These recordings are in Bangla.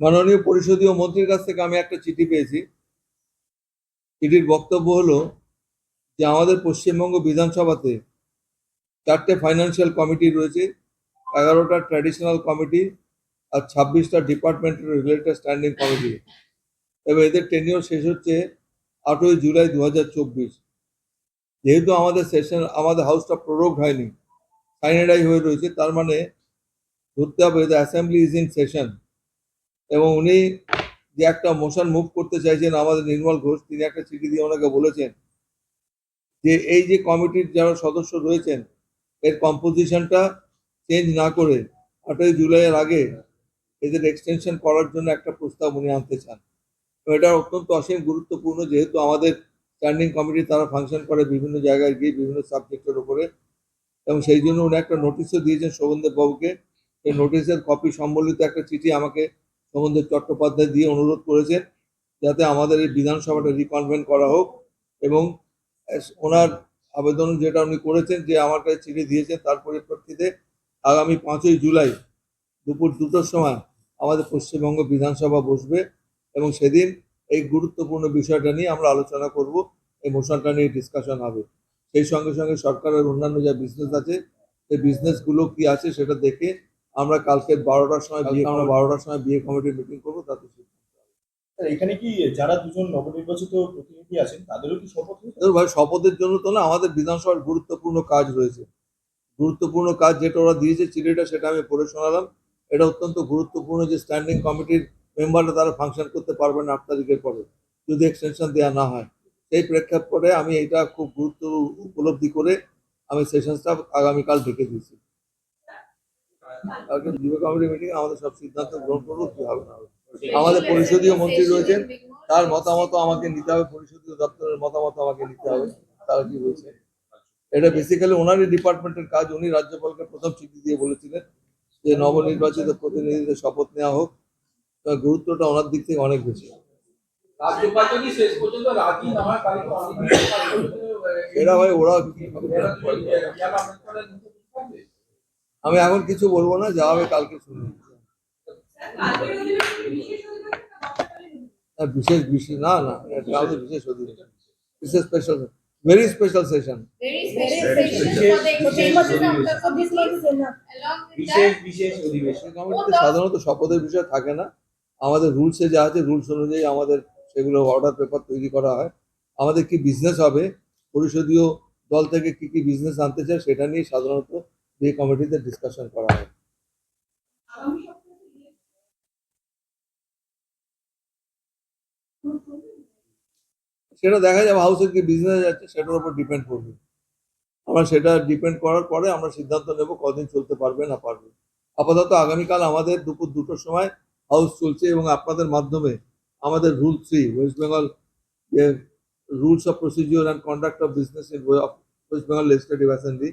মাননীয় পরিষদীয় মন্ত্রীর কাছ থেকে আমি একটা চিঠি পেয়েছি। চিঠির বক্তব্য হলো যে আমাদের পশ্চিমবঙ্গ বিধানসভাতে চারটে ফাইন্যান্সিয়াল কমিটি রয়েছে, এগারোটা ট্র্যাডিশনাল কমিটি আর ছাব্বিশটা ডিপার্টমেন্টের রিলেটেড স্ট্যান্ডিং কমিটি এবার এদের টেনিওর শেষ হচ্ছে আটই জুলাই দু হাজার চব্বিশ। যেহেতু আমাদের সেশন আমাদের হাউসটা প্রোরোগ হয়নি সাইনেডাই হয়ে রয়েছে, তার মানে ধরতে হবে the assembly is in session এবং উনি যে একটা মোশন মুভ করতে চাইছেন, আমাদের নির্মল ঘোষ, তিনি একটা চিঠি দিয়ে ওনাকে বলেছেন যে এই যে কমিটির যারা সদস্য রয়েছেন, এর কম্পোজিশনটা চেঞ্জ না করে আটই জুলাইয়ের আগে এদের এক্সটেনশন করার জন্য একটা প্রস্তাব উনি আনতে চান। এটা অত্যন্ত অসীম গুরুত্বপূর্ণ, যেহেতু আমাদের স্ট্যান্ডিং কমিটি তারা ফাংশন করে বিভিন্ন জায়গায় গিয়ে বিভিন্ন সাবজেক্টের উপরে। এবং সেই জন্য উনি একটা নোটিশও দিয়েছেন শোভনদেব বাবুকে। সেই নোটিশের কপি সম্বলিত একটা চিঠি আমাকে শোভনদেব চট্টোপাধ্যায় দিয়ে অনুরোধ করেছেন, যাতে আমাদের এই বিধানসভাটা রিকনভেন্ট করা হোক। এবং ওনার আবেদন যেটা উনি করেছেন যে আমার কাছে চিঠি দিয়েছেন তার পরিপ্রেক্ষিতে আগামী পাঁচই জুলাই দুপুর দুটোর সময় আমাদের পশ্চিমবঙ্গ বিধানসভা বসবে। এবং সেদিন এই গুরুত্বপূর্ণ বিষয়টা নিয়ে আমরা আলোচনা করব এই মোশনটা নিয়ে ডিসকাশন হবে। সেই সঙ্গে সঙ্গে সরকারের অন্যান্য যা বিজনেস আছে সেই বিজনেসগুলো কি আছে সেটা দেখে আমরা কালকে বারোটার সময় বিয়ে আমরা বারোটার সময় বিয়ে কমিটির মিটিং করব তাতে এখানে কি যারা দুজন নবনির্বাচিত প্রতিনিধি আছেন তাদেরও কি শপথ ভাই শপথের জন্য তো না আমাদের বিধানসভার গুরুত্বপূর্ণ কাজ রয়েছে। গুরুত্বপূর্ণ কাজ যেটা ওরা দিয়েছে চিঠিটা সেটা আমি পড়ে শোনালাম। এটা অত্যন্ত গুরুত্বপূর্ণ যে স্ট্যান্ডিং কমিটির মেম্বাররা তারা ফাংশন করতে পারবেন আট তারিখের পরে, যদি এক্সটেনশন দেওয়া না হয়। সেই প্রেক্ষাপটে আমি এটা খুব গুরুত্ব উপলব্ধি করে আমি সেশনসটা আগামীকাল ডেকে দিয়েছি। যুব কমিটি মিটিং আমাদের সব সিদ্ধান্ত গ্রহণ করব কি হবে না হবে। আমাদের পরিষদীয় মন্ত্রী রয়েছেন, তার মতামত আমাকে নিতে হবে, পরিষদীয় দপ্তরের মতামত আমাকে নিতে হবে, তারা কি বলছে? এটা বেসিক্যালি ওনারই ডিপার্টমেন্টের কাজ, উনি রাজ্যপালকে প্রথম চিঠি দিয়ে বলেছিলেন যে, নবনির্বাচিত প্রতিনিধিদের শপথ নেওয়া হোক তার গুরুত্বটা ওনার দিক থেকে অনেক বেশি। হয়। এরা ভাই ওরা? আমি এখন কিছু বলব না যা হবে কালকে শুনব। বিশেষ বিশেষ না না এটা আমাদের বিশেষ অধিবেশন। বিশেষ special very special session Very special session সাধারণত শপথের বিষয় থাকে না। আমাদের রুলসে যা আছে রুলস অনুযায়ী আমাদের সেগুলো অর্ডার পেপার তৈরি করা হয়। আমাদের কি বিজনেস হবে? পরিষদীয় দল থেকে কি কি বিজনেস আনতে চায় সেটা নিয়ে সাধারণত এই কমিটিতে ডিসকাশন করা হয়। সেটা দেখা যাবে হাউসের কি বিজনেস আছে, সেটার উপর ডিপেন্ড করবে। আমরা সেটা ডিপেন্ড করার পরে আমরা সিদ্ধান্ত নেব কদিন চলতে পারবে না পারবে। আপাতত আগামীকাল আমাদের দুপুর দুটোর সময় হাউস চলছে এবং আপনাদের মাধ্যমে আমাদের rule three, West Bengal rules of procedure and conduct of business in West Bengal legislative assembly.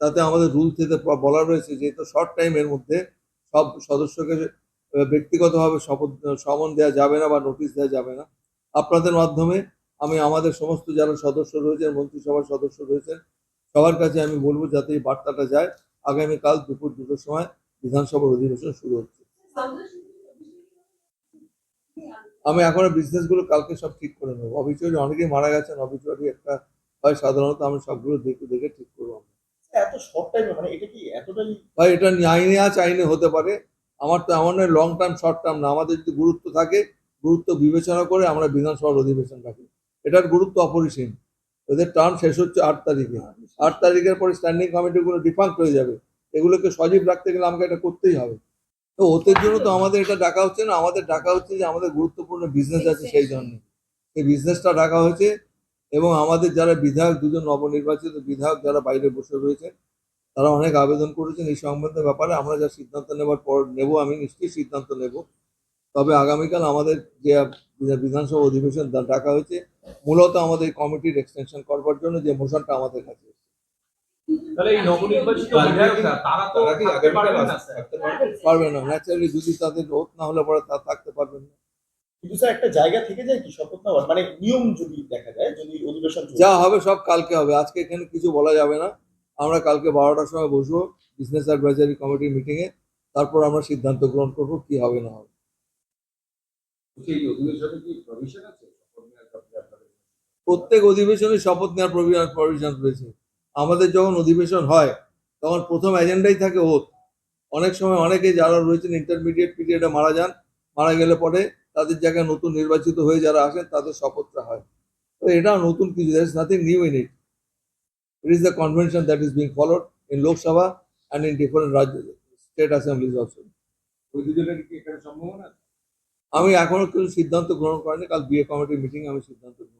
তাতে আমাদের রুল থেকে বলা রয়েছে যে তো শর্ট টাইমের মধ্যে সব সদস্যকে ব্যক্তিগতভাবে শপথ, সমন দেওয়া যাবে না বা নোটিশ দেওয়া যাবে না। আপনাদের মাধ্যমে আমি আমাদের সমস্ত যারা সদস্য রয়েছেন মন্ত্রিসভার সদস্য রয়েছেন, সবার কাছে আমি বলব যাতে এই বার্তাটা যায়। আগামীকাল দুপুর দুটোর সময় বিধানসভার অধিবেশন শুরু হচ্ছে। আমি এখন বিজনেসগুলো কালকে সব ঠিক করে নেব। অবিচুয়ারি অনেকেই মারা গেছেন অবিচুয়ারি একটা হয় সাধারণত আমি সবগুলো দেখে দেখে ঠিক করব এত শর্ট টাইমে মানে এটা কি এতটাই ভাই এটা আইনে আছে আইনে হতে পারে। আমার তো এমন নয় লং টার্ম শর্ট টার্ম না। আমাদের যদি গুরুত্ব থাকে গুরুত্ব বিবেচনা করে আমরা বিধানসভার অধিবেশন রাখি। এটার গুরুত্ব অপরিসীম। এদের টার্ম শেষ হচ্ছে আট তারিখে। আট তারিখের পরে স্ট্যান্ডিং কমিটিগুলো ডিফাঙ্ক্ট হয়ে যাবে। এগুলোকে সজীব রাখতে গেলে আমাকে এটা করতেই হবে। তো ওদের জন্য তো আমাদের এটা ডাকা হচ্ছে না, আমাদের ডাকা হচ্ছে যে আমাদের গুরুত্বপূর্ণ বিজনেস আছে সেই জন্য। সেই বিজনেসটা ডাকা হয়েছে এবং আমাদের যারা বিধায়ক, দুজন নবনির্বাচিত বিধায়ক যারা বাইরে বসে রয়েছেন তারা অনেক আবেদন করেছেন এই সংক্রান্ত ব্যাপারে। আমরা যা সিদ্ধান্ত নেবার পর নেব, আমি নিশ্চয়ই সিদ্ধান্ত নেব। তবে আগামীকাল আমাদের যে বিধানসভা অধিবেশন ডাকা হয়েছে, মূলত আমাদের কমিটির এক্সটেনশন করবার জন্য যে মোশনটা আমাদের কাছে। তাহলে এই নবনির্বাচিত বিধায়করা তারা তো তারা কি থাকতে আগামীকাল পারবেন না, আসতে- স্যার। থাকতে পারবে? পারবে না ন্যাচারালি যদি তাদের ওত না হলে পরে তা থাকতে পারবেন না। কিন্তু স্যার একটা জায়গা থেকে যায় কি শপথ নেওয়ার? মানে নিয়ম যদি দেখা যায় যদি অধিবেশন যা হবে সব কালকে হবে। আজকে এখানে কিছু বলা যাবে না। আমরা কালকে বারোটার সময় বসবো বিজনেস অ্যাডভাইজারি কমিটির মিটিং এ। তারপর আমরা সিদ্ধান্ত গ্রহণ করব কি হবে না হবে? প্রত্যেক অধিবেশনে শপথ নেওয়ার প্রভিশন রয়েছে। আমাদের যখন অধিবেশন হয় তখন প্রথম এজেন্ডাই থাকে ওত অনেক সময় অনেকে যারা রয়েছেন ইন্টারমিডিয়েট পিরিয়ডে মারা যান মারা গেলে পরে তাদের জায়গায় নতুন নির্বাচিত হয়ে যারা আসেন তাদের শপথটা হয়। তো এটা নতুন কিছু there is nothing new in it it is the convention that is being followed in Lok Sabha and in different রাজ্য স্টেট অ্যাসেম্বলিজ অলসো আমি এখনও কিছু সিদ্ধান্ত গ্রহণ করিনি কাল বিয়ে কমিটির মিটিং আমি সিদ্ধান্ত গ্রহণ